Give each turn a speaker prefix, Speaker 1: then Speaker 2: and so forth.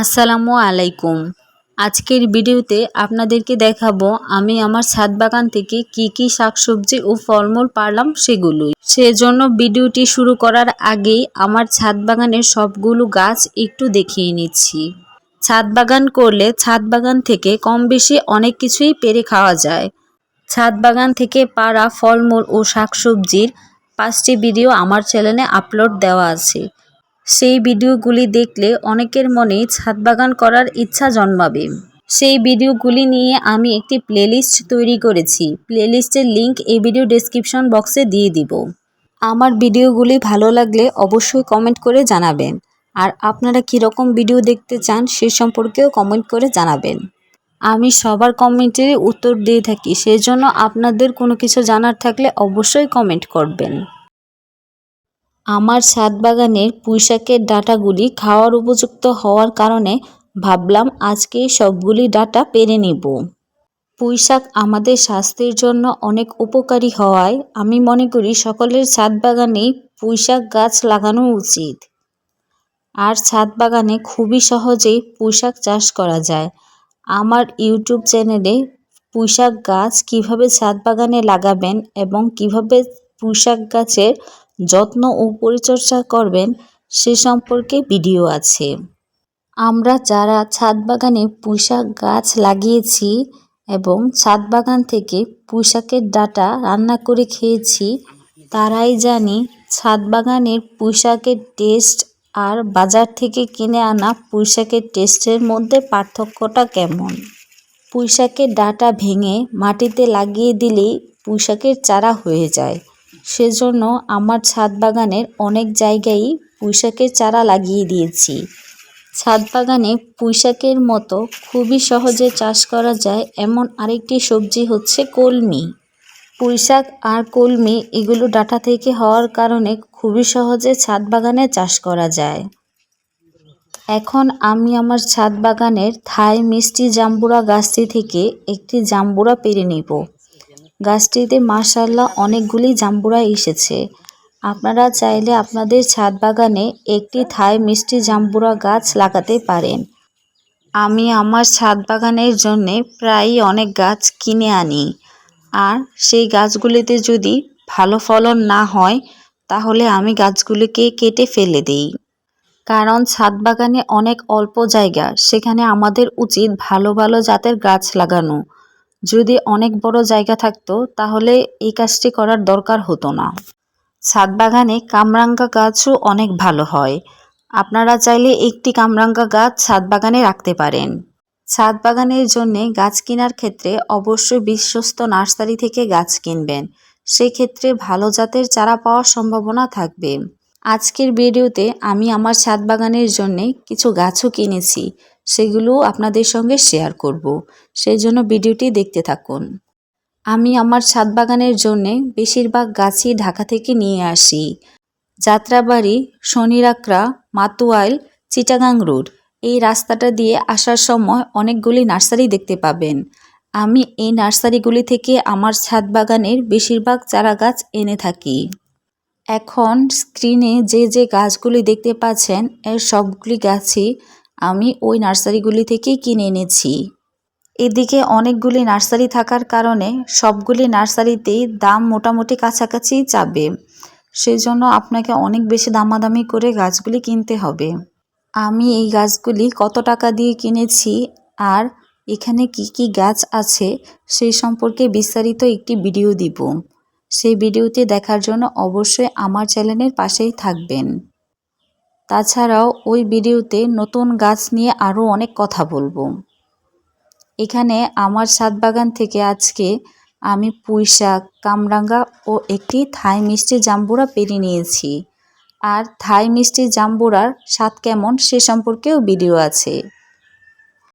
Speaker 1: আসসালামু আলাইকুম। আজকের ভিডিওতে আপনাদেরকে দেখাবো আমি আমার ছাদ বাগান থেকে কি কি শাকসবজি ও ফলমূল পারলাম সেগুলোই। সেজন্য ভিডিওটি শুরু করার আগেই আমার ছাদ বাগানের সবগুলো গাছ একটু দেখিয়ে নিচ্ছি। ছাদ বাগান করলে ছাদ বাগান থেকে কম বেশি অনেক কিছুই পেরে খাওয়া যায়। ছাদ বাগান থেকে পাড়া ফলমূল ও শাকসবজির পাঁচটি ভিডিও আমার চ্যানেলে আপলোড দেওয়া আছে। সেই ভিডিওগুলি দেখলে অনেকের মনেই ছাদ বাগান করার ইচ্ছা জন্মাবে। সেই ভিডিওগুলি নিয়ে আমি একটি প্লেলিস্ট তৈরি করেছি। প্লেলিস্টের লিংক এই ভিডিও ডেসক্রিপশন বক্সে দিয়ে দিব। আমার ভিডিওগুলি ভালো লাগলে অবশ্যই কমেন্ট করে জানাবেন। আর আপনারা কীরকম ভিডিও দেখতে চান সে সম্পর্কেও কমেন্ট করে জানাবেন। আমি সবার কমেন্টের উত্তর দিয়ে থাকি, সেজন্য আপনাদের কোনো কিছু জানার থাকলে অবশ্যই কমেন্ট করবেন। আমার ছাদ বাগানের পুঁইশাকের ডাঁটাগুলি খাওয়ার উপযুক্ত হওয়ার কারণে ভাবলাম আজকে সবগুলি ডাঁটা পেরে নেব। পুঁইশাক আমাদের স্বাস্থ্যের জন্য অনেক উপকারী হওয়ায় আমি মনে করি সকলের ছাদ বাগানেই পুঁইশাক গাছ লাগানো উচিত। আর ছাদ বাগানে খুবই সহজেই পুঁইশাক চাষ করা যায়। আমার ইউটিউব চ্যানেলে পুঁইশাক গাছ কীভাবে ছাদ বাগানে লাগাবেন এবং কীভাবে পুঁইশাক গাছের যত্ন ও পরিচর্যা করবেন, সে সম্পর্কে ভিডিও আছে। আমরা যারা ছাদ বাগানে পুঁইশাক গাছ লাগিয়েছি এবং ছাদ বাগান থেকে পুঁইশাকের ডাটা রান্না করে খেয়েছি, তারাই জানি ছাদ বাগানের পুঁইশাকের টেস্ট আর বাজার থেকে কিনে আনা পুঁইশাকের টেস্টের মধ্যে পার্থক্যটা কেমন? পুঁইশাকের ডাটা ভেঙে মাটিতে লাগিয়ে দিলেই পুঁইশাকের চারা হয়ে যায়। সেজন্য আমার ছাদ বাগানের অনেক জায়গায়ই পুঁইশাকের চারা লাগিয়ে দিয়েছি। ছাদ বাগানে পুঁইশাকের মতো খুবই সহজে চাষ করা যায় এমন আরেকটি সবজি হচ্ছে কলমি। পুঁইশাক আর কলমি এগুলো ডাটা থেকে হওয়ার কারণে খুবই সহজে ছাদ বাগানে চাষ করা যায়। এখন আমি আমার ছাদ বাগানের থাই মিষ্টি জাম্বুরা গাছটি থেকে একটি জাম্বুরা পেরে নেব। গাছটিতে মাশাল্লাহ অনেকগুলি জাম্বুরা এসেছে। আপনারা চাইলে আপনাদের ছাদ বাগানে একটি থাই মিষ্টি জাম্বুরা গাছ লাগাতে পারেন। আমি আমার ছাদ বাগানের জন্যে প্রায়ই অনেক গাছ কিনে আনি। আর সেই গাছগুলিতে যদি ভালো ফলন না হয়, তাহলে আমি গাছগুলিকে কেটে ফেলে দিই। কারণ ছাদ বাগানে অনেক অল্প জায়গা, সেখানে আমাদের উচিত ভালো ভালো জাতের গাছ লাগানো। যদি অনেক বড় জায়গা থাকতো, তাহলে এই কাজটি করার দরকার হতো না। ছাদ বাগানে কামরাঙ্গা গাছও অনেক ভালো হয়। আপনারা চাইলে একটি কামরাঙ্গা গাছ ছাদ বাগানে রাখতে পারেন। ছাদ বাগানের জন্যে গাছ কেনার ক্ষেত্রে অবশ্যই বিশ্বস্ত নার্সারি থেকে গাছ কিনবেন। সেক্ষেত্রে ভালো জাতের চারা পাওয়ার সম্ভাবনা থাকবে। আজকের ভিডিওতে আমি আমার ছাদ বাগানের জন্যে কিছু গাছও কিনেছি। সেগুলো আপনাদের সঙ্গে শেয়ার করব। সেই জন্য ভিডিওটি দেখতে থাকুন। আমি আমার ছাদ বাগানের জন্যে বেশিরভাগ গাছই ঢাকা থেকে নিয়ে আসি। যাত্রাবাড়ি শনিরাকড়া মাতুয়াইল চিটাগাং রোড এই রাস্তাটা দিয়ে আসার সময় অনেকগুলি নার্সারি দেখতে পাবেন। আমি এই নার্সারিগুলি থেকে আমার ছাদ বাগানের বেশিরভাগ চারা গাছ এনে থাকি। এখন স্ক্রিনে যে যে গাছগুলি দেখতে পাচ্ছেন, এর সবগুলি গাছই আমি ওই নার্সারিগুলি থেকেই কিনে এনেছি। এদিকে অনেকগুলি নার্সারি থাকার কারণে সবগুলি নার্সারিতেই দাম মোটামুটি কাছাকাছি যাবে। সেই জন্য আপনাকে অনেক বেশি দামাদামি করে গাছগুলি কিনতে হবে। আমি এই গাছগুলি কত টাকা দিয়ে কিনেছি আর এখানে কি কি গাছ আছে, সেই সম্পর্কে বিস্তারিত একটি ভিডিও দিব। সেই ভিডিওটি দেখার জন্য অবশ্যই আমার চ্যানেলের পাশেই থাকবেন। তাছাড়াও ওই ভিডিওতে নতুন গাছ নিয়ে আরও অনেক কথা বলব। এখানে আমার ছাদ বাগান থেকে আজকে আমি পুঁই শাক কামরাঙ্গা ও একটি থাই মিষ্টি জাম্বুরা পেরে নিয়েছি। আর থাই মিষ্টি জাম্বুরার স্বাদ কেমন সে সম্পর্কেও ভিডিও আছে।